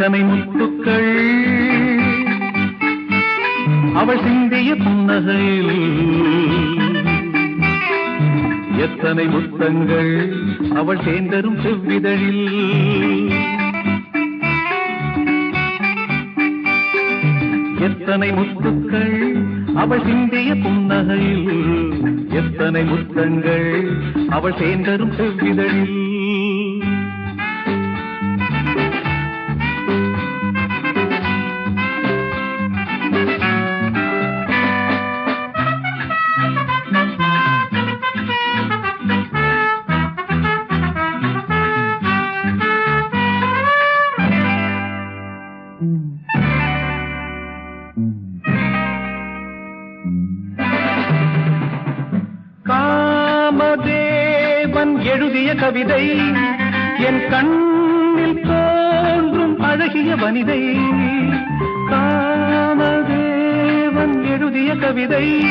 எத்தனை முத்துக்கள். அவள் சிந்திய புன்னகையில் எத்தனை முத்தங்கள் அவள் சேர்ந்தரும் செவ்விதழில். எத்தனை முத்துக்கள் அவள் சிந்திய புன்னகையில். எத்தனை முத்தங்கள் அவள் சேர்ந்தரும் செவ்விதழில். காமதேவன் எழுதிய கவிதை என் கண்ணில் தோன்றும் அழகிய வனிதை. காமதேவன் எழுதிய கவிதை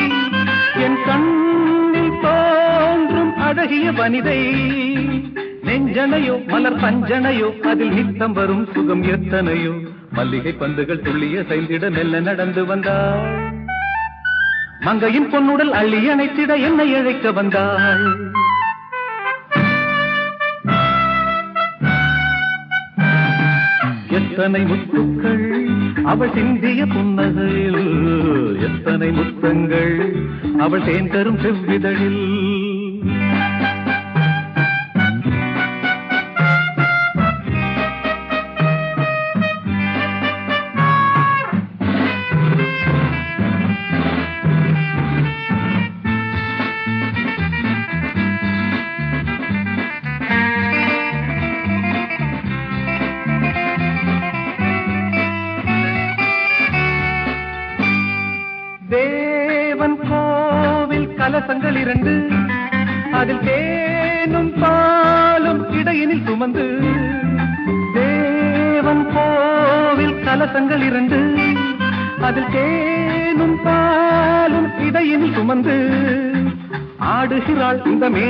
என் கண்ணில் தோன்றும் அழகிய வனிதை. நெஞ்சனையோ மலர் பஞ்சனையோ அதில் நித்தம் வரும் சுகம் எத்தனையோ. மல்லிகை பந்துகள் துள்ளிய செயல்திட மெல்ல நடந்து வந்தாள். மங்கையின் பொன்னுடல் அள்ளி அணைத்திட என்னை இழைக்க வந்தாள். எத்தனை முத்துக்கள்? அவள் சிந்திய புன்னகையில் எத்தனை முத்தங்கள்? அவள் தேன் தரும் செவ்விதழில்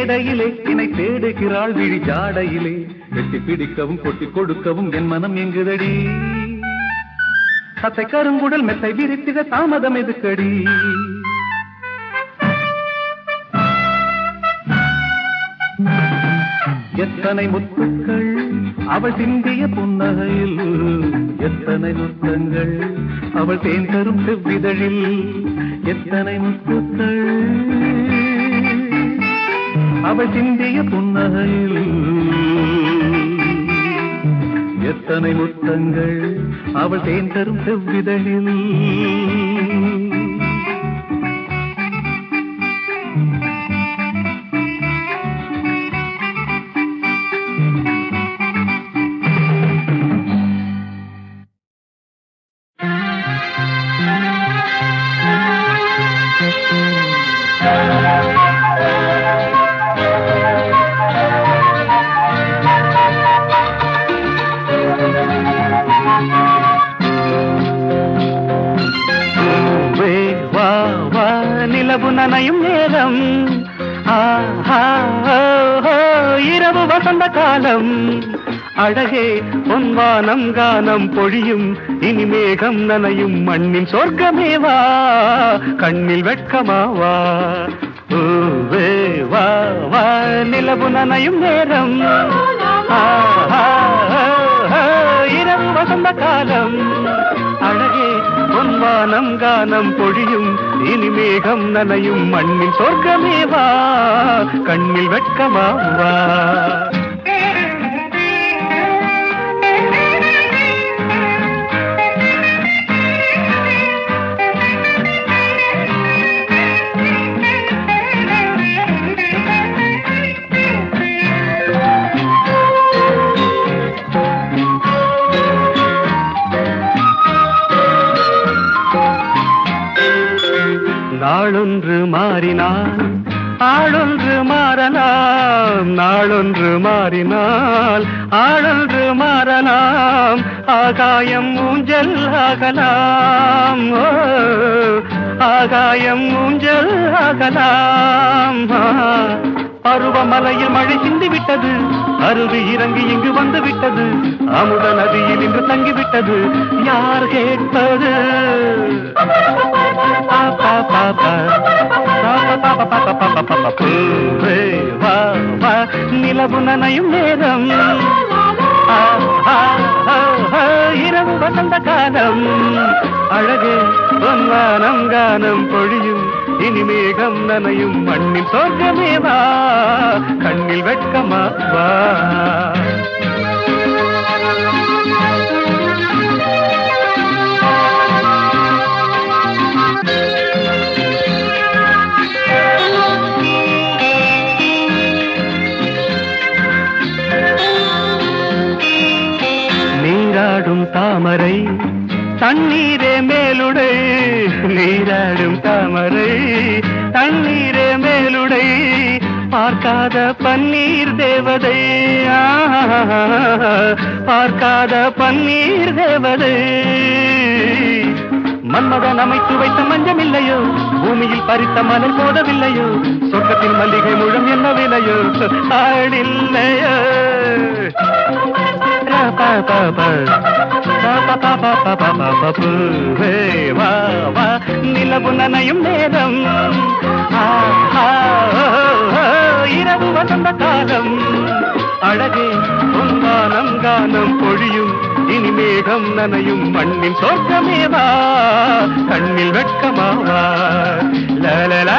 மேடையிலே இணை தேடுகிறாள் விழி ஜாடையிலே. வெட்டி பிடிக்கவும் கொட்டி கொடுக்கவும் என் மனம் எங்குதடி? தத்தை கருங்குடல் மெத்தை விரித்திட தாமதம் எதுக்கடி? எத்தனை முத்துக்கள் அவள் சிந்திய புன்னகையில்? எத்தனை முத்தங்கள் அவள் தேன் தரும் செவ்விதழில்? எத்தனை முத்துக்கள் அவள் சிந்திய புன்னகையில் எத்தனை முத்தங்கள் அவள் தேன் தரும் செவ்விதழில். வானம் கானம் பொழியும் இனி மேகம் நனையும் மண்ணின் சொர்க்கமேவா கண்ணில் வெட்கமாவா வா. வா நிலவு நனையும் நேரம். இரவு வசந்த காலம். அழகே பொன்வானம் கானம் பொழியும் இனி மேகம் நனையும் மண்ணின் சொர்க்கமேவா கண்ணில் வெட்கமாவா நாளொன்று மாறினால் ஆளொன்று மாறலாம் நாளொன்று மாறினால் ஆளொன்று மாறலாம் ஆகாயம் ஊஞ்சல் ஆகலாம். ஓ, ஆகாயம் ஊஞ்சல் ஆகலாம் பருவமலையில் மழை சிந்தி விட்டது அருவி இறங்கி இங்கு வந்து விட்டது அமுத நதியில் இன்று தங்கிவிட்டது யார் கேட்பது பாப்பா, பாப்பா. பாப்பா, பாப்பா, பாப்பா, பாப்பா, நிலவு நனையும் நேரம் இரவு வசந்த காலம். அழகே பொன்வானம் கானம் பொழியும். இனிமேகம் நனையும். மண்ணில் சொர்க்கமே கண்ணில் வெட்கமா வா. தண்ணீரே மேலுடை நீராடும் தாமரை. தண்ணீரே மேலுடை பார்க்காத பன்னீர் தேவதை. பார்க்காத பன்னீர் தேவதை. மன்மதன் அமைத்து வைத்த மஞ்சம் இல்லையோ? பூமியில் பறித்த மலர் போதவில்லையோ? சொர்க்கத்தில் மல்லிகை முழம் என்ன விலையோ? ஆடில்லையோ நிலவு நனையும் நேரம் ஆ, ஆ, ஓ, ஓ, இரவு வசந்த காலம் அழகே பொன்வானம் கானம் பொழியும் இனிமேகம் நனையும் மண்ணின் சொர்க்கமேவா கண்ணில் வெட்கமாவா லலலா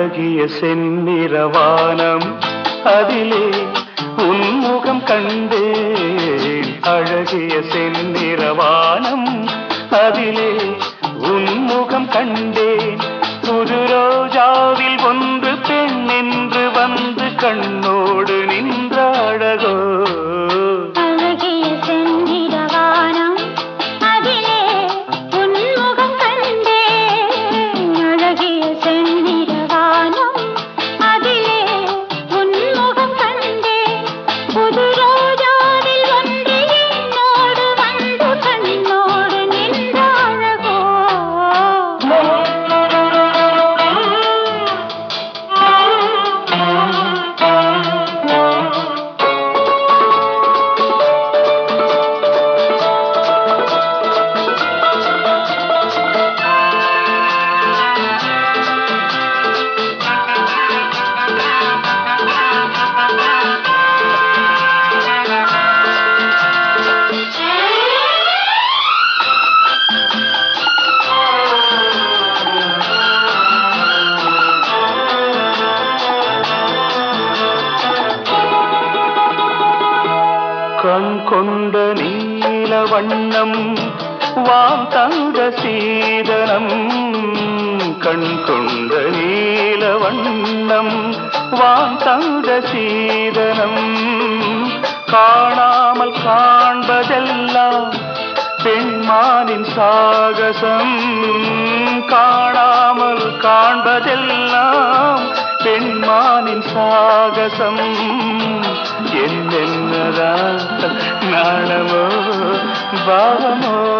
அழகிய செந்நிறவானம். அதிலே உன்முகம் கண்டேன். அழகிய செந்நிறவானம். அதிலே நீல வண்ணம் வான் தந்த சீதனம். காணாமல் காண்பதெல்லாம் பெண்மானின் சாகசம். காணாமல் காண்பதெல்லாம் பெண்மானின் சாகசம். என்னென்னதான் நாணமோ பாவமோ.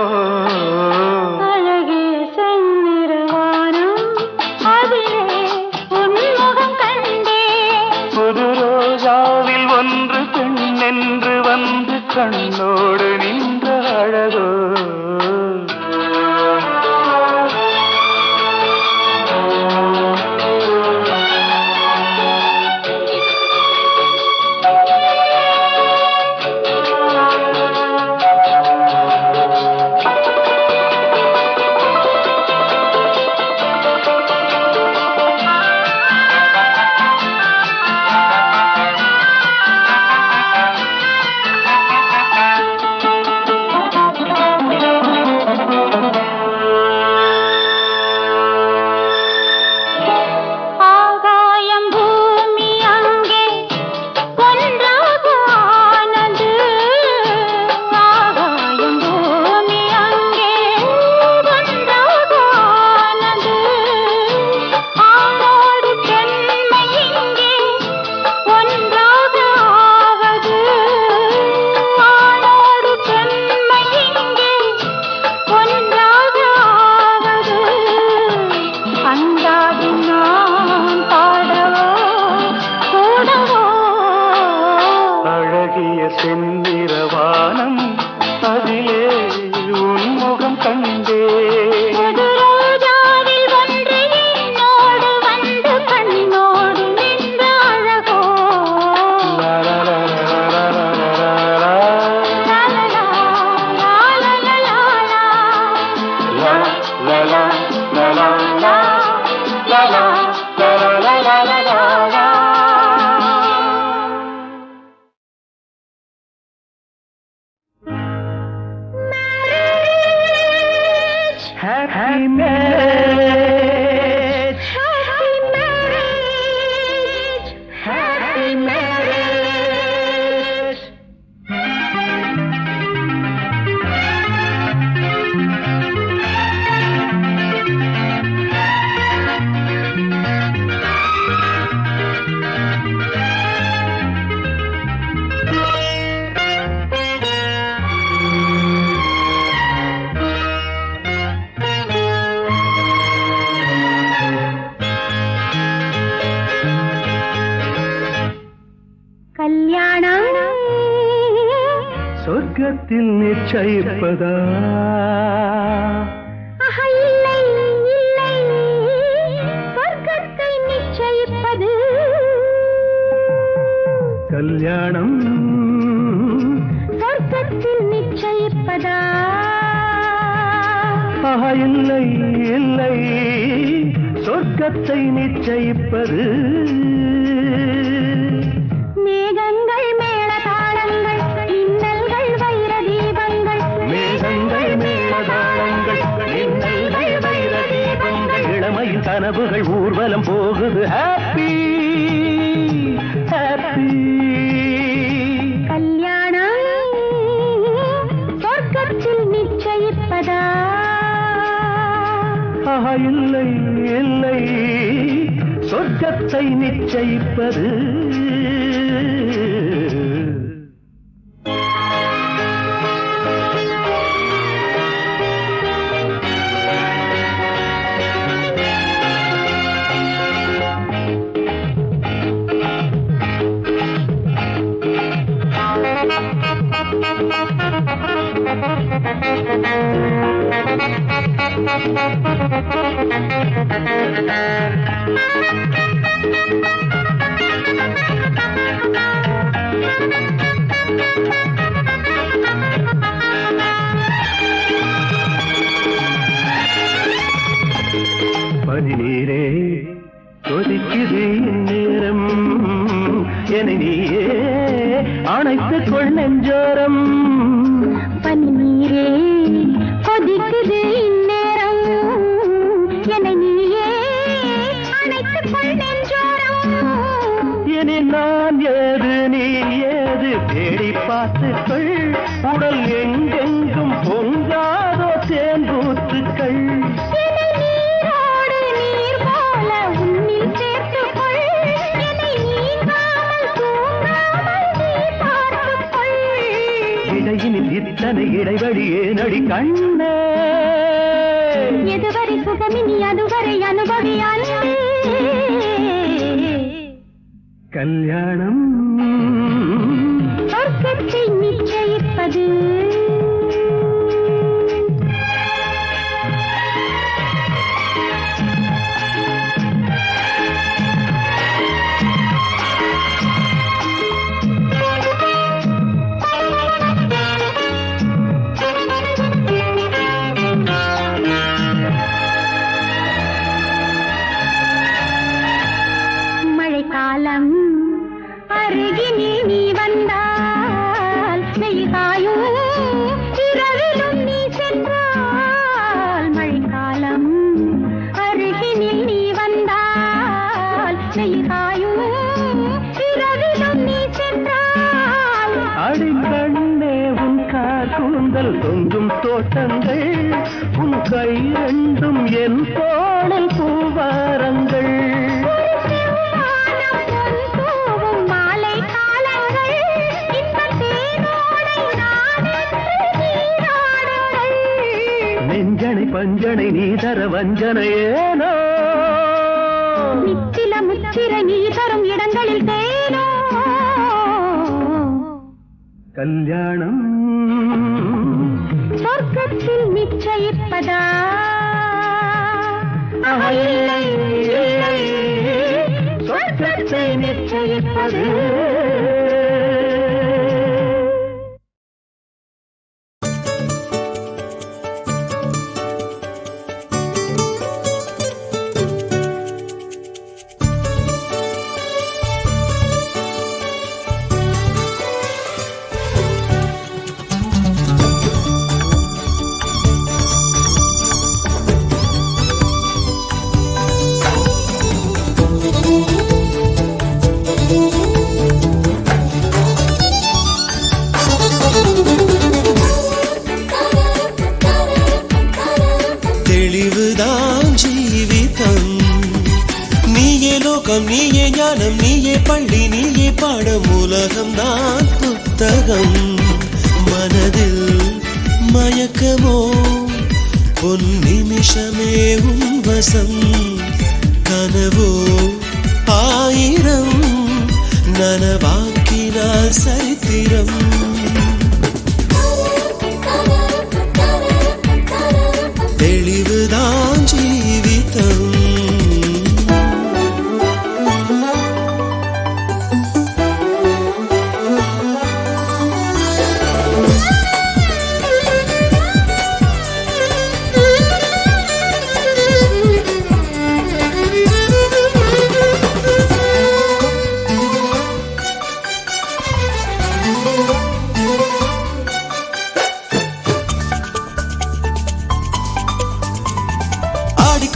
happy marriage. நிச்சயிப்பது. கல்யாணம். சொர்க்கத்தில் நிச்சயிப்பதா? ஆஹா, இல்லை இல்லை. சொர்க்கத்தை நிச்சயிப்பது. ஊர்வலம் போகுது. ஹாப்பி ஹாப்பி கல்யாணம் சொர்க்கத்தில் நிச்சயிப்பதா? இல்லை இல்லை. சொர்க்கத்தை நிச்சயிப்பது. பதினீரே கொதிக்குது நேரம் என நீயே அணைத்துக் கொள் நெஞ்சோரம். பன்னீரே. கொதிக்குது இந்நேரம். என்னை நீயே அணைத்துக் கொள் நெஞ்சோரம். இனி நான் ஏது நீ ஏது தேடி பார்த்துக்கொள் உடல் எங்கெங்கும் இடைவெளி ஏனடி கண்ணே. எதுவரை சுகமினி அதுவரை அனுபவி அன்பே. கல்யாணம் நிச்சயிப்பது. கூந்தல் தொங்கும் தோட்டங்கள் உன் கை ரெண்டும் என் தோளில் பூவாரங்கள். நெஞ்சனை பஞ்சனை நீ தர வஞ்சனை ஏனோ நித்தில முத்திர நீ தரும் இடங்களில் தேனோ. கல்யாணம் நிச்சயிப்பதா இல்லை, இல்லை, சொர்க்கத்தை நிச்சயிப்பது மயக்கமோ? பொன் நிமிஷமே உன் வசம். கனவோ? ஆயிரம். நனவாக்கினால் சரித்திரம்.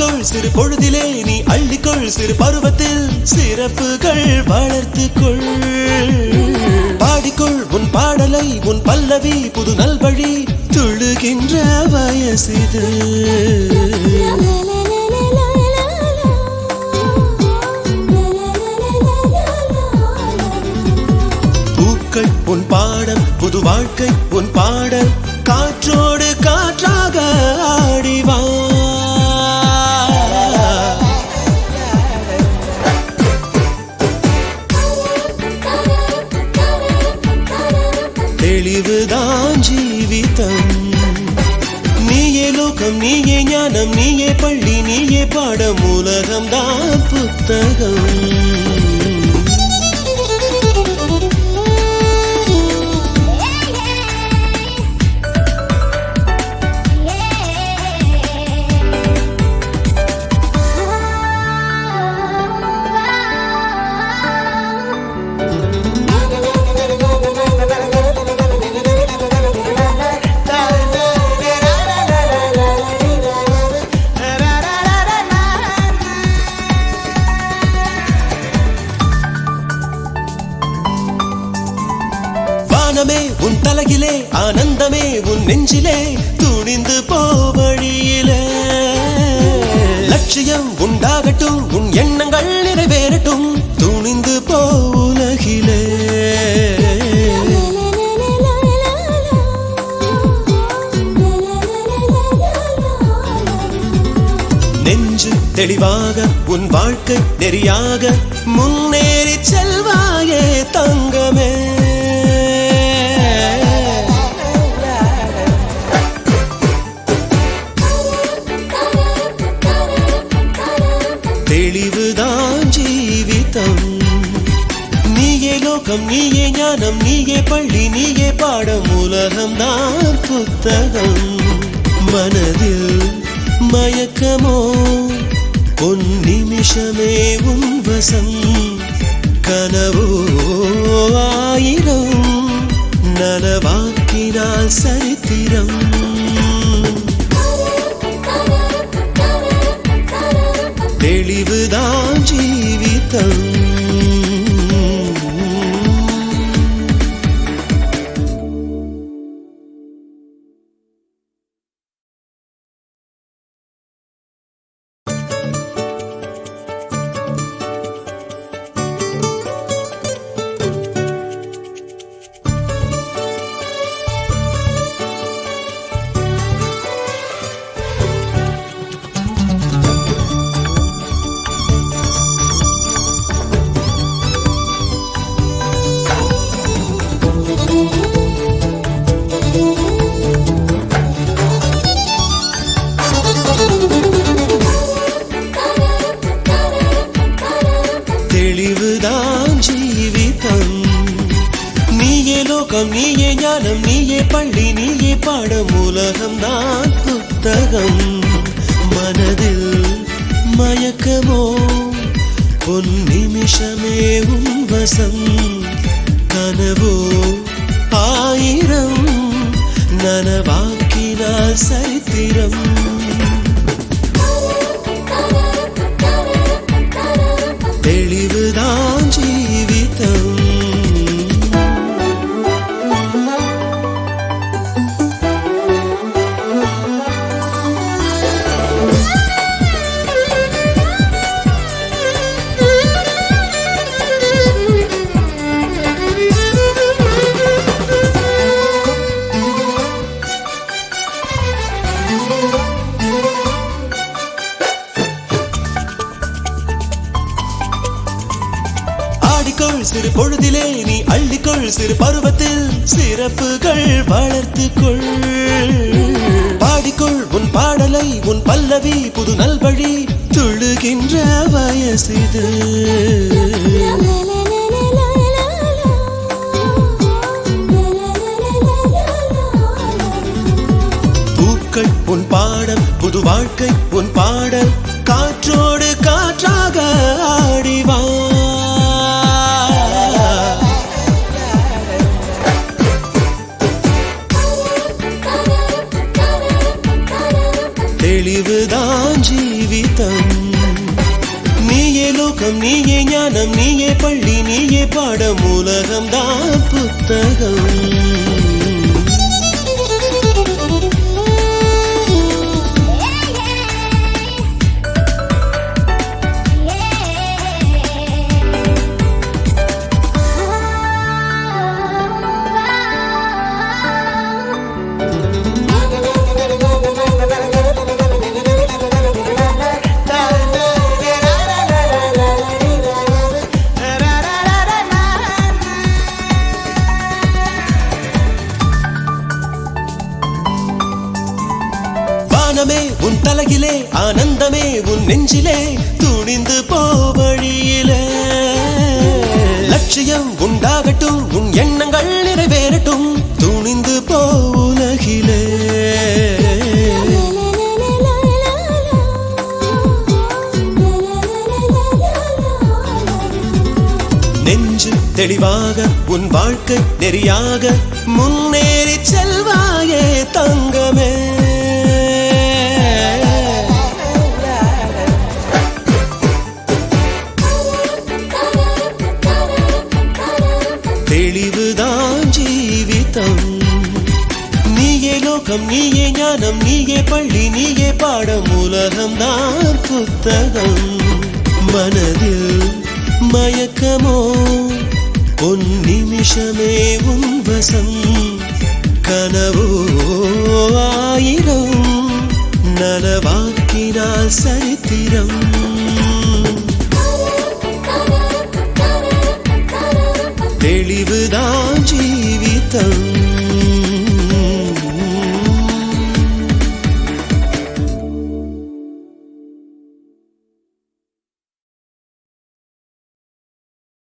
அள்ளிக்கொள் சிறு பொழுதிலே நீ அள்ளிக்கொள் சிறு பருவத்தில் சிறப்புகள் வளர்த்துக்கொள். பாடிக்கொள் உன் பாடலை உன் பல்லவி புது நல்வழி துழுகின்ற வயசிது. பூக்கள் உன் பாடம் புது வாழ்க்கை உன் பாடல் காற்றோடு காற்றாக ஆடிவான் ஞானம் நீயே பள்ளி நீயே பாடம் உலகம் தான் புத்தகம். தெளிவாக உன் வாழ்க்கை நெறியாக முன்னேறி செல்வாயே தங்கமே. தெளிவுதான் ஜீவிதம். நீயே லோகம் நீயே ஞானம் நீயே பள்ளி நீயே பாடம் உலகம் தான் புத்தகம். மனதில் மயக்கமோ உன் நிமிஷமே உன் வசம். கனவோ ஆயிரம். நனவாக்கினால் சரித்திரம். சிறப்புகள் வளர்த்துக்கொள். பாடிக்கொள் உன் பாடலை உன் பல்லவி புது நல்வழி துழுகின்ற வயசிது. பூக்கள் உன் பாடம் புது வாழ்க்கை உன் பாடல். காற்றோடு காற்றாக ஆடிவான் உலகம் நீயே ஞானம் நீயே பள்ளி நீயே பாடம் உலகம் தான் புத்தகம். நெஞ்சிலே துணிந்து போவழியிலே லட்சியம் உண்டாகட்டும் உன் எண்ணங்கள் நிறைவேறட்டும் துணிந்து போ உலகிலே. நெஞ்சு தெளிவாக உன் வாழ்க்கை நெறியாக முன்னேறி செல்வாயே தங்கமே. அர்த்தம். நீயே லோகம் நீயே ஞானம் நீயே பள்ளி நீயே பாடம் உலகம் தான் புத்தகம். மனதில் மயக்கமோ? உன் நிமிஷமே உன் வசம். கனவோ? ஆயிரம். நனவாக்கினால் சரித்திரம். தெளிவுதான் ஜீவிதம்